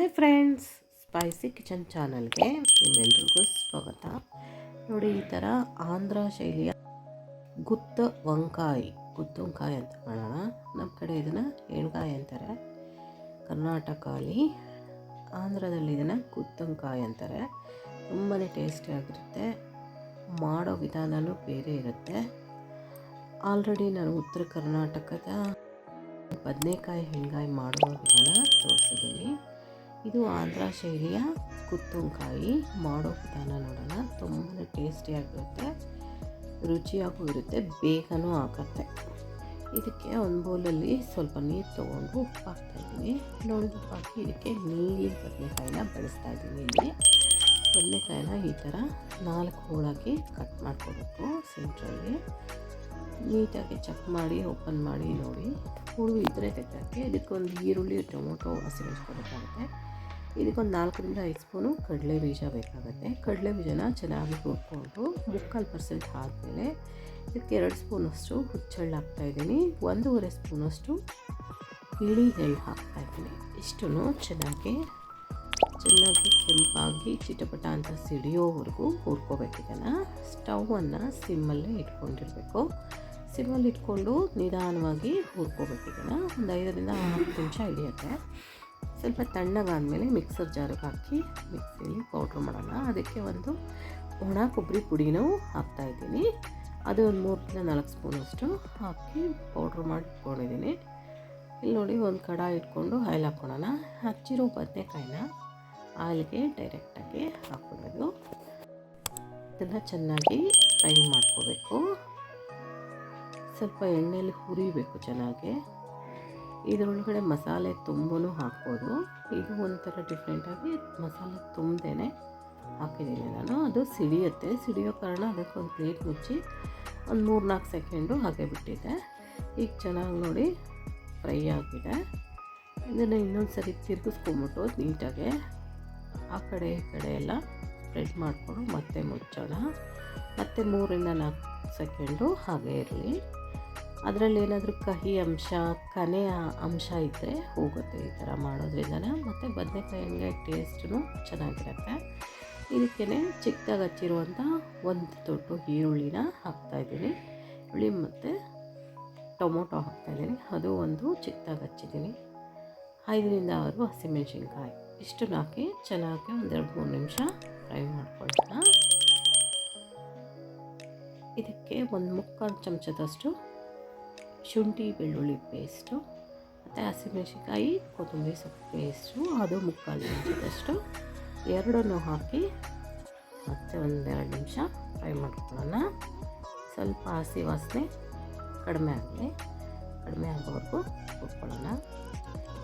Hi friends, spicy kitchen ಚಾನಲ್ಗೆ ನಿಮ್ಮೆಲ್ರಿಗೂ ಸ್ವಾಗತ. ನೋಡಿ, ಈ ಥರ ಆಂಧ್ರ ಶೈಲಿಯ ಗುತ್ತ ವಂಕಾಯಿ ಗುತ್ತ ವಂಕಾಯಿ ಅಂತ ಮಾಡೋಣ. ನಮ್ಮ ಕಡೆ ಇದನ್ನು ಎಣ್ಗಾಯಿ ಅಂತಾರೆ. ಕರ್ನಾಟಕಲ್ಲಿ ಆಂಧ್ರದಲ್ಲಿ ಇದನ್ನು ಗುತ್ತಂಕಾಯಿ ಅಂತಾರೆ. ತುಂಬಾ ಟೇಸ್ಟಿಯಾಗಿರುತ್ತೆ ಮಾಡೋ ವಿಧಾನವೂ ಬೇರೆ ಇರುತ್ತೆ. ಆಲ್ರೆಡಿ ನಾನು ಉತ್ತರ ಕರ್ನಾಟಕದ ಬದನೆಕಾಯಿ ಹೆಂಗಾಯಿ ಮಾಡುವ ವಿಧಾನ ತೋರಿಸಿದ್ದೀನಿ. ಇದು ಆಂಧ್ರ ಶೈಲಿಯ ಕುತ್ತುಂಕಾಯಿ. ಮಾಡೋ ವಿಧಾನ ನೋಡೋಣ. ತುಂಬಾ ಟೇಸ್ಟಿಯಾಗಿರುತ್ತೆ ರುಚಿಯಾಗೂ ಇರುತ್ತೆ. ಬೇಗನೂ ಆಗುತ್ತೆ. ಇದಕ್ಕೆ ಒಂದು ಬೌಲಲ್ಲಿ ಸ್ವಲ್ಪ ನೀರು ತೊಗೊಂಡು ಉಪ್ಪು ಹಾಕ್ತಾಯಿದ್ದೀನಿ ನೋಡಿ ಉಪ್ಪು ಹಾಕಿ ಇದಕ್ಕೆ ನೀಲಿ ಬದನೆಕಾಯಿನ ಬಳಸ್ತಾ ಇದ್ದೀನಿ ಇಲ್ಲಿ. ಬದನೆಕಾಯಿನ ಈ ಥರ ನಾಲ್ಕು ಹೋಳಾಗಿ ಕಟ್ ಮಾಡ್ಕೋಬೇಕು ಸೆಂಟ್ರಲ್ಲಿ ನೀಟಾಗಿ ಚೆಕ್ ಮಾಡಿ ಓಪನ್ ಮಾಡಿ ನೋಡಿ. ಹುಳು ಇದ್ದರೆ ತೆಗೆದಕ್ಕೆ ಇದಕ್ಕೊಂದು ಈರುಳ್ಳಿ, ಟೊಮೊಟೊ ಹಸಿಮೆಣ್ಸ್ಕೊಬೇಕಾಗುತ್ತೆ ಇದಕ್ಕೊಂದು ನಾಲ್ಕರಿಂದ ಐದು ಸ್ಪೂನು ಕಡಲೆ ಬೀಜ ಬೇಕಾಗುತ್ತೆ. ಕಡಲೆ ಬೀಜನ ಚೆನ್ನಾಗಿ ಹುರ್ಕೊಂಡು ಮುಕ್ಕಾಲು ಪರ್ಸೆಂಟ್ ಆದಮೇಲೆ ಇದಕ್ಕೆ ಎರಡು ಸ್ಪೂನಷ್ಟು ಹುಚ್ಚೆಳ್ಳು ಹಾಕ್ತಾಯಿದ್ದೀನಿ ಒಂದೂವರೆ ಸ್ಪೂನಷ್ಟು ಇಳಿ ಎಳ್ಳು ಹಾಕ್ತಾಯಿದ್ದೀನಿ ಇಷ್ಟನ್ನು ಚೆನ್ನಾಗಿ ಚೆನ್ನಾಗಿ ಕೆಂಪಾಗಿ ಚಿಟಪಟ ಅಂತ ಸಿಡಿಯೋವರೆಗೂ ಹುರ್ಕೋಬೇಕು ಇದನ್ನು ಸ್ಟವನ್ನು ಸಿಮ್ಮಲ್ಲೇ ಇಟ್ಕೊಂಡಿರಬೇಕು. ಸಿಮ್ಮಲ್ಲಿ ಇಟ್ಕೊಂಡು ನಿಧಾನವಾಗಿ ಹುರ್ಕೋಬೇಕು ಇದನ್ನು ಒಂದು ಐದರಿಂದ ಆರು ನಿಮಿಷ ಹಿಡಿಯುತ್ತೆ. ಸ್ವಲ್ಪ ತಣ್ಣಗಾದಮೇಲೆ ಮಿಕ್ಸರ್ ಜಾರಿಗೆ ಹಾಕಿ ಮಿಕ್ಸಿಯಲ್ಲಿ ಪೌಡ್ರ್ ಮಾಡೋಣ. ಅದಕ್ಕೆ ಒಂದು ಒಣ ಕೊಬ್ಬರಿ ಪುಡಿನೂ ಹಾಕ್ತಾಯಿದ್ದೀನಿ ಅದು ಒಂದು ಮೂರರಿಂದ ನಾಲ್ಕು ಸ್ಪೂನಷ್ಟು ಹಾಕಿ ಪೌಡ್ರ್ ಮಾಡಿ ಇಟ್ಕೊಂಡಿದ್ದೀನಿ ಇಲ್ಲಿ ನೋಡಿ ಒಂದು ಕಡಾಯಿ ಇಟ್ಕೊಂಡು ಆಯಿಲ್ ಹಾಕ್ಕೊಳ್ಳೋಣ. ಹಚ್ಚಿರೋ ಬದನೆಕಾಯಿನ ಆಯಿಲ್ಗೆ ಡೈರೆಕ್ಟಾಗಿ ಹಾಕ್ಬಿಡೋದು ಇದನ್ನು ಚೆನ್ನಾಗಿ ಫ್ರೈ ಮಾಡ್ಕೋಬೇಕು. ಸ್ವಲ್ಪ ಎಣ್ಣೆಯಲ್ಲಿ ಹುರಿಬೇಕು ಚೆನ್ನಾಗಿ. ಇದರೊಳಗಡೆ ಮಸಾಲೆ ತುಂಬೂ ಹಾಕ್ಬೋದು. ಇದು ಒಂಥರ ಡಿಫ್ರೆಂಟಾಗಿ ಮಸಾಲೆ ತುಂಬದೇ ಹಾಕಿದ್ದೀನಿ ನಾನು. ಅದು ಸಿಡಿಯುತ್ತೆ. ಸಿಡಿಯೋ ಕಾರಣ ಅದಕ್ಕೆ ಒಂದು ಪ್ಲೇಟ್ ಮುಚ್ಚಿ ಒಂದು ಮೂರು ನಾಲ್ಕು ಸೆಕೆಂಡು ಹಾಗೆ ಬಿಟ್ಟಿದ್ದೆ. ಈಗ ಚೆನ್ನಾಗಿ ನೋಡಿ ಫ್ರೈ ಆಗಿದೆ. ಇದನ್ನು ಇನ್ನೊಂದು ಸರಿ ತಿರುಗಿಸ್ಕೊಂಬಿಟ್ಟು ನೀಟಾಗೆ ಆ ಕಡೆ ಈ ಕಡೆ ಎಲ್ಲ ಸ್ಪ್ರೆಡ್ ಮಾಡಿಕೊಂಡು ಮತ್ತೆ ಮುಚ್ಚೋಣ. ಮತ್ತು ಮೂರಿಂದ ನಾಲ್ಕು ಸೆಕೆಂಡು ಹಾಗೆ ಇರಲಿ. ಅದರಲ್ಲಿ ಏನಾದರೂ ಕಹಿ ಅಂಶ ಕನೆಯ ಅಂಶ ಇದ್ದರೆ ಹೋಗುತ್ತೆ ಈ ಥರ ಮಾಡೋದ್ರಿಂದ ಮತ್ತು ಬದನೆಕಾಯಿ ಹಂಗೆ ಟೇಸ್ಟೂ ಚೆನ್ನಾಗಿರುತ್ತೆ. ಇದಕ್ಕೇ ಚಿಕ್ಕದಾಗಿ ಹಚ್ಚಿರುವಂಥ ಒಂದು ದೊಡ್ಡ ಈರುಳ್ಳಿನ ಹಾಕ್ತಾಯಿದ್ದೀನಿ ಈರುಳ್ಳಿ ಮತ್ತು ಟೊಮೊಟೊ ಹಾಕ್ತಾಯಿದ್ದೀನಿ ಅದು ಒಂದು ಚಿಕ್ಕದಾಗಿ ಹಚ್ಚಿದ್ದೀನಿ. ಐದರಿಂದ ಆರು ಹಸಿಮೆಣಸಿನ್ಕಾಯಿ. ಇಷ್ಟು ಹಾಕಿ ಚೆನ್ನಾಗಿ ಒಂದೆರಡು ಮೂರು ನಿಮಿಷ ಫ್ರೈ ಮಾಡ್ಕೊಳ್ಳೋಣ ಇದಕ್ಕೆ ಒಂದು ಮುಕ್ಕಾಲು ಚಮಚದಷ್ಟು ಶುಂಠಿ, ಬೆಳ್ಳುಳ್ಳಿ ಪೇಸ್ಟು ಮತ್ತು ಹಸಿಮೆಣ್ಸಿನ್ಕಾಯಿ, ಕೊತ್ತಂಬರಿ ಸೊಪ್ಪು ಪೇಸ್ಟು ಅದು ಮುಕ್ಕಾಲು ನಿಮಿಷದಷ್ಟು. ಎರಡನ್ನೂ ಹಾಕಿ ಮತ್ತೆ ಒಂದೆರಡು ನಿಮಿಷ ಫ್ರೈ ಮಾಡ್ಕೊಳ್ಳೋಣ. ಸ್ವಲ್ಪ ಹಸಿ ವಾಸನೆ ಕಡಿಮೆ ಆಗಲಿ. ಕಡಿಮೆ ಆಗೋವರೆಗೂ ಹುರ್ಕೊಳ್ಳೋಣ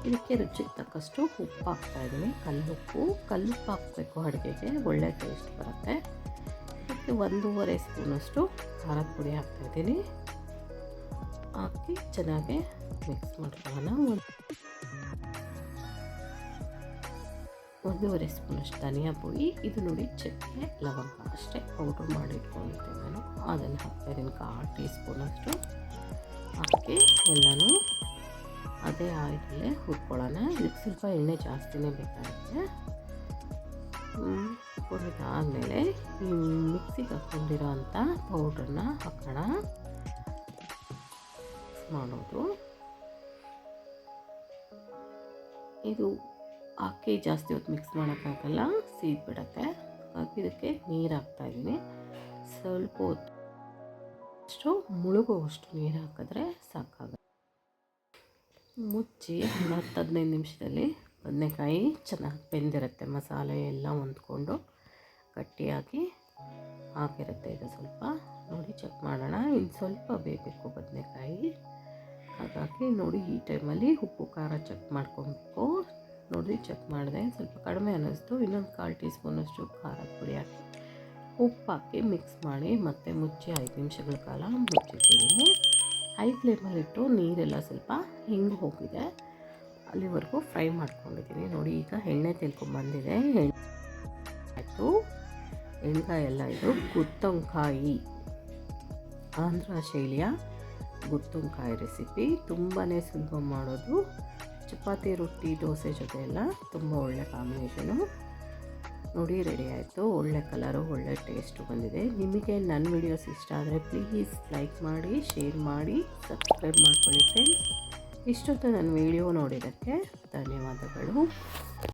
ಇದಕ್ಕೆ ರುಚಿಗೆ ತಕ್ಕಷ್ಟು ಉಪ್ಪು ಹಾಕ್ತಾಯಿದ್ದೀನಿ ಕಲ್ಲುಪ್ಪು ಕಲ್ಲುಪ್ಪು ಹಾಕಬೇಕು ಅಡುಗೆಗೆ. ಒಳ್ಳೆ ಟೇಸ್ಟ್ ಬರುತ್ತೆ. ಮತ್ತು ಒಂದೂವರೆ ಸ್ಪೂನಷ್ಟು ಖಾರದ ಪುಡಿ ಹಾಕ್ತಾಯಿದ್ದೀನಿ ಹಾಕಿ ಚೆನ್ನಾಗಿ ಮಿಕ್ಸ್ ಮಾಡ್ಕೊಳ್ಳೋಣ. ಒಂದು ಒಂದೂವರೆ ಸ್ಪೂನಷ್ಟು ಧನಿಯಾ ಪುಡಿ. ಇದು ನೋಡಿ ಚಕ್ಕೆ ಲವಂಗ ಅಷ್ಟೇ ಪೌಡ್ರ್ ಮಾಡಿ ಇಟ್ಕೊಂಡಿರ್ತೀನಿ ನಾನು. ಅದನ್ನು ಹಾಕ್ತಾಯಿದ್ದೀನಿ ಕಾಲು ಟೀ ಸ್ಪೂನಷ್ಟು ಹಾಕಿ ಎಲ್ಲನೂ ಅದೇ ಆಯಿಲಲ್ಲೇ ಹುರ್ಕೊಳ್ಳೋಣ. ಇದಕ್ಕೆ ಸ್ವಲ್ಪ ಎಣ್ಣೆ ಜಾಸ್ತಿನೇ ಬೇಕಾಗುತ್ತೆ. ಹುರಿದಾದಮೇಲೆ ಈ ಮಿಕ್ಸಿಗೆ ಹಾಕ್ಕೊಂಡಿರೋ ಅಂಥ ಪೌಡ್ರನ್ನ ಹಾಕೋಣ. ಮಾಡೋದು. ಇದು ಅಕ್ಕಿ ಜಾಸ್ತಿ ಹೊತ್ತು ಮಿಕ್ಸ್ ಮಾಡೋಕ್ಕಾಗಲ್ಲ, ಸೀದ್ ಬಿಡುತ್ತೆ. ಹಾಗಾಗಿ ಇದಕ್ಕೆ ನೀರು ಹಾಕ್ತಾಯಿದ್ದೀನಿ ಸ್ವಲ್ಪ ಹೊತ್ತು ಅಷ್ಟು ಮುಳುಗುವಷ್ಟು ನೀರು ಹಾಕಿದ್ರೆ ಸಾಕಾಗುತ್ತೆ. ಮುಚ್ಚಿ ಒಂದು ಹತ್ತು ಹದಿನೈದು ನಿಮಿಷದಲ್ಲಿ ಬದನೆಕಾಯಿ ಚೆನ್ನಾಗಿ ಬೆಂದಿರುತ್ತೆ. ಮಸಾಲೆ ಎಲ್ಲ ಹೊಂದ್ಕೊಂಡು ಗಟ್ಟಿಯಾಗಿ ಆಗಿರುತ್ತೆ ಇದು ಸ್ವಲ್ಪ. ನೋಡಿ ಚೆಕ್ ಮಾಡೋಣ. ಇನ್ನು ಸ್ವಲ್ಪ ಬೇಯಬೇಕು ಬದನೆಕಾಯಿ. ಹಾಗಾಗಿ ನೋಡಿ ಈ ಟೈಮಲ್ಲಿ ಉಪ್ಪು, ಖಾರ ಚೆಕ್ ಮಾಡ್ಕೊಬೇಕು. ನೋಡಿ ಚೆಕ್ ಮಾಡಿದೆ, ಸ್ವಲ್ಪ ಕಡಿಮೆ ಅನ್ನಿಸ್ತು. ಇನ್ನೊಂದು ಕಾಲು ಟೀ ಸ್ಪೂನಷ್ಟು ಖಾರದ ಪುಡಿ ಹಾಕಿ ಉಪ್ಪು ಹಾಕಿ ಮಿಕ್ಸ್ ಮಾಡಿ ಮತ್ತೆ ಮುಚ್ಚಿ ಐದು ನಿಮಿಷಗಳ ಕಾಲ ಮುಚ್ಚಿಟ್ಟಿದ್ದೀನಿ. ಹೈ ಫ್ಲೇಮಲ್ಲಿಟ್ಟು ನೀರೆಲ್ಲ ಸ್ವಲ್ಪ ಹಿಂಗೆ ಹೋಗಿದೆ. ಅಲ್ಲಿವರೆಗೂ ಫ್ರೈ ಮಾಡ್ಕೊಂಡಿದ್ದೀನಿ. ನೋಡಿ ಈಗ ಎಣ್ಣೆ ತಿಳ್ಕೊಂಬಂದಿದೆ ಎಣ್ಣೆ ಆಯಿತು. ಎಲ್ಲ ಇದು ಕುತ್ತಂಕಾಯಿ ಆಂಧ್ರ ಶೈಲಿಯ ಗುತ್ತಂಕಾಯಿ ರೆಸಿಪಿ ತುಂಬಾ ಸುಲಭ ಮಾಡೋದು. ಚಪಾತಿ, ರೊಟ್ಟಿ, ದೋಸೆ ಜೊತೆ ಎಲ್ಲ ತುಂಬ ಒಳ್ಳೆ ಕಾಂಬಿನೇಷನು ನೋಡಿ ರೆಡಿ ಆಯಿತು. ಒಳ್ಳೆ ಕಲರು ಒಳ್ಳೆ ಟೇಸ್ಟು ಬಂದಿದೆ. ನಿಮಗೆ ನನ್ನ ವಿಡಿಯೋಸ್ ಇಷ್ಟ ಆದರೆ ಪ್ಲೀಸ್ ಲೈಕ್ ಮಾಡಿ ಶೇರ್ ಮಾಡಿ ಸಬ್ಸ್ಕ್ರೈಬ್ ಮಾಡ್ಕೊಳ್ಳಿ ಫ್ರೆಂಡ್ಸ್ ಇಷ್ಟೊತ್ತು ನನ್ನ ವಿಡಿಯೋ ನೋಡಿದ್ದಕ್ಕೆ ಧನ್ಯವಾದಗಳು.